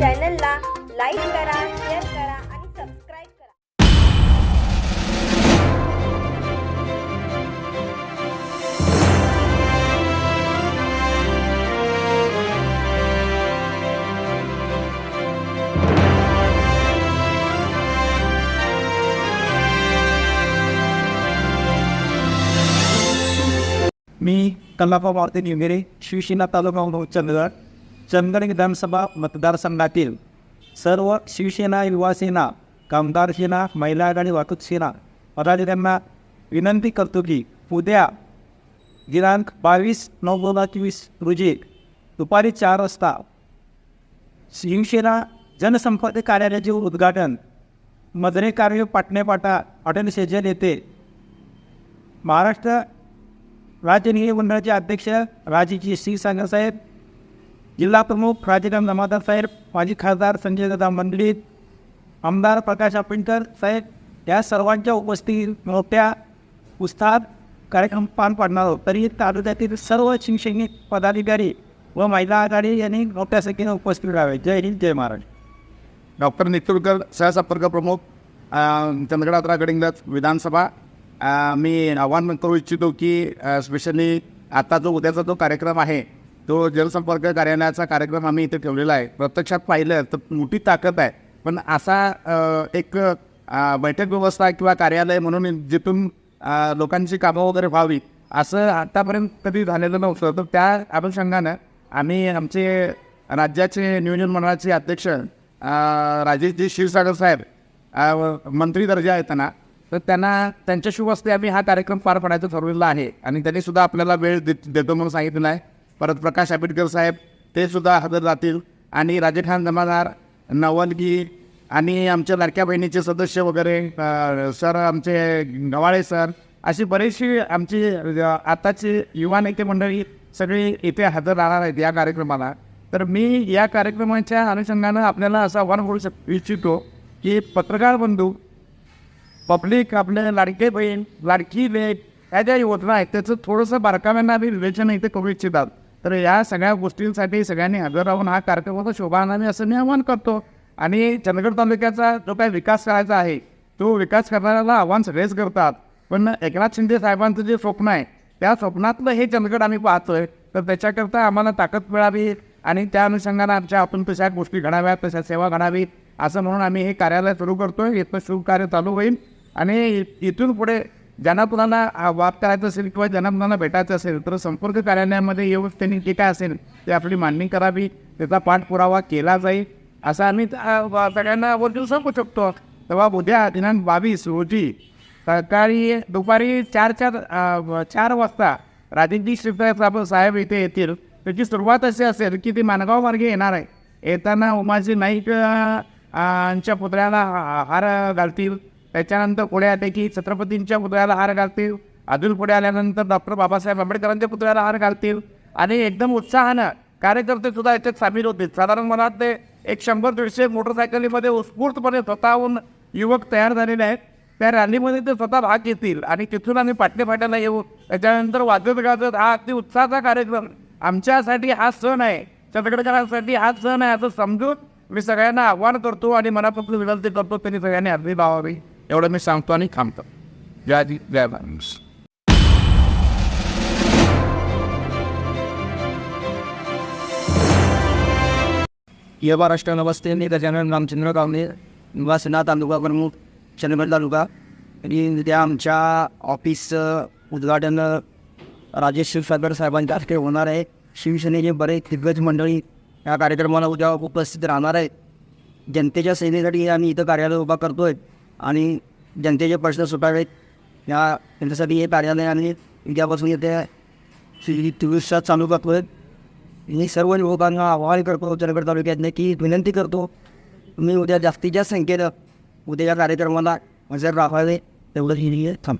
चॅनलला लाईक करा शेअर करा आणि सबस्क्राईब करा. मी कल्लापा मारुती निवगेरे शिवसेना तालुका प्रमुख चंदगड विधानसभा मतदारसंघातील सर्व शिवसेना युवासेना कामदार सेना महिला आघाडी वाहतूक सेना पदाधिकाऱ्यांना विनंती करतो की उद्या दिनांक बावीस नऊ दोन हजार चोवीस रोजी दुपारी चार वाजता शिवसेना जनसंपर्क कार्यालयाचे उद्घाटन मदरे कार्य पाटणेपाटा हॉटेल शेजल येथे महाराष्ट्र राज्य निधी मंडळाचे अध्यक्ष राजेजी श्री सांगासाहेब जिल्हा प्रमुख जमादार साहेब माजी खासदार संजय दादा मंडलित आमदार प्रकाश आपिंकर साहेब या सर्वांच्या उपस्थितीत मोठ्या उत्साहात कार्यक्रम पार पाडणार आहोत तरी तालुक्यातील सर्व शिवसैनिक पदाधिकारी व महिला आघाडी यांनी मोठ्या संख्येने उपस्थित राहावे जय हिंद जय महाराष्ट्र डॉक्टर नितुरकर सहसंपर्क प्रमुख अ, चंदगड विधानसभा मी आव्हान करू इच्छितो की स्पेशली आता जो उद्याचा जो कार्यक्रम आहे तो जनसंपर्क कार्यालयाचा कार्यक्रम आम्ही इथे ठेवलेला आहे. प्रत्यक्षात पाहिलं तर मोठी ताकद आहे. पण असा एक बैठक व्यवस्था किंवा कार्यालय म्हणून जिथून लोकांची कामं वगैरे व्हावी असं आतापर्यंत कधी झालेलं नव्हतं. तर त्या अनुषंगानं आम्ही आमचे राज्याचे नियोजन मंडळाचे अध्यक्ष राजेशजी क्षीरसागर साहेब मंत्री दर्जा येताना त्यांना. तर त्यांना त्यांच्याशी वस्ते आम्ही हा कार्यक्रम पार पाडायचं ठरवलेला आहे. आणि त्यांनी सुद्धा आपल्याला वेळ दे देतो म्हणून सांगितलेला आहे. परत प्रकाश आंबेडकर साहेब ते सुद्धा हजर राहतील आणि राजेखान जमादार नवलगी आणि आमच्या लाडक्या बहिणीचे सदस्य वगैरे सर आमचे गवाळे सर अशी बरीचशी आमची आताची युवा नेते मंडळी सगळी इथे हजर राहणार आहेत या कार्यक्रमाला. तर मी या कार्यक्रमाच्या अनुषंगानं आपल्याला असं आव्हान करू शक इच्छितो की पत्रकार बंधू पब्लिक आपले लाडके बहीण लाडकी लेट ह्या ज्या योजना आहेत त्याचं थोडंसं बारकाव्यांना आम्ही विवेचन इथे करू इच्छितात. तर या सगळ्या गोष्टींसाठी सगळ्यांनी हजर राहून हा कार्यक्रमाचा शोभा आणावी असं मी आवाहन करतो. आणि चंदगड तालुक्याचा जो काही विकास करायचा आहे तो विकास करणाऱ्याला आव्हान सगळेच करतात. पण एकनाथ शिंदे साहेबांचं जे स्वप्न आहे त्या स्वप्नातलं हे चंदगड आम्ही पाहतोय. तर त्याच्याकरता आम्हाला ताकद मिळावी आणि त्या अनुषंगानं आमच्या आपण तशा गोष्टी घडाव्यात तशा सेवा घडावी असं म्हणून आम्ही हे कार्यालय सुरू करतोय. इथं शुभ कार्य चालू होईल. आणि इथून पुढे ज्यांना कुणाला वाद करायचा असेल किंवा ज्यांना कुणाला भेटायचं असेल तर संपर्क कार्यालयामध्ये येऊन त्यांनी जे काय असेल ते आपली मांडणी करावी त्याचा पाठपुरावा केला जाईल असं आम्ही सगळ्यांना वरती सांगू शकतो. तेव्हा उद्या दिनांक बावीस रोजी सकाळी दुपारी चार चार चार वाजता राजेंद्री श्रीसाहेब साहेब इथे येतील. त्याची सुरुवात अशी असेल की ती माणगाव मार्गे येणार आहे. येताना उमाजी नाईक यांच्या पुतळ्याला हार घालतील. त्याच्यानंतर पुढे आले की छत्रपतींच्या पुतळ्याला हार घालतील. अजून पुढे आल्यानंतर डॉक्टर बाबासाहेब आंबेडकरांच्या पुतळ्याला हार घालतील. आणि एकदम उत्साहानं कार्यकर्ते सुद्धा याच्यात सामील होतील. साधारण मला ते एक शंभर दीडशे मोटरसायकलीमध्ये उत्स्फूर्तपणे स्वतःहून युवक तयार झालेले आहेत. त्या रॅलीमध्ये ते स्वतः भाग घेतील आणि तिथून आम्ही पाटलेफाट्याला येऊ. त्याच्यानंतर वाजत गाजत हा अगदी उत्साहाचा कार्यक्रम. आमच्यासाठी हा सण आहे. चंद्रगडकरांसाठी हा सण आहे असं समजून मी सगळ्यांना आव्हान करतो आणि मनापासून विनंती करतो. त्यांनी सगळ्यांनी हजरी लावावी एवढं मी सांगतो आणि थांबतो जय जी जय महाराज महाराष्ट्र नमस्ते मी गजानन रामचंद्र गावणे निवासना तालुका प्रमुख चंदगड तालुका आणि त्या आमच्या ऑफिसचं उद्घाटन राजेश शिवसागर साहेबांच्या हस्ते होणार आहे शिवसेनेचे बरेच दिग्गज मंडळी या कार्यक्रमाला उद्या उपस्थित राहणार आहेत जनतेच्या सेनेसाठी आम्ही इथं कार्यालय उभा करतो आहे आणि जनतेचे प्रश्न सुटावेत. या त्यांच्यासाठी हे कार्यालयाने आणि उद्यापासून येते श्री चोवीस चालू करतो आहे मी सर्व युवकांना आवाहन करतो चंदगड तालुक्यातनं की विनंती करतो मी उद्या जास्तीत जास्त संख्येनं उद्या या कार्यक्रमाला हजर राहावे तेवढं ही थांब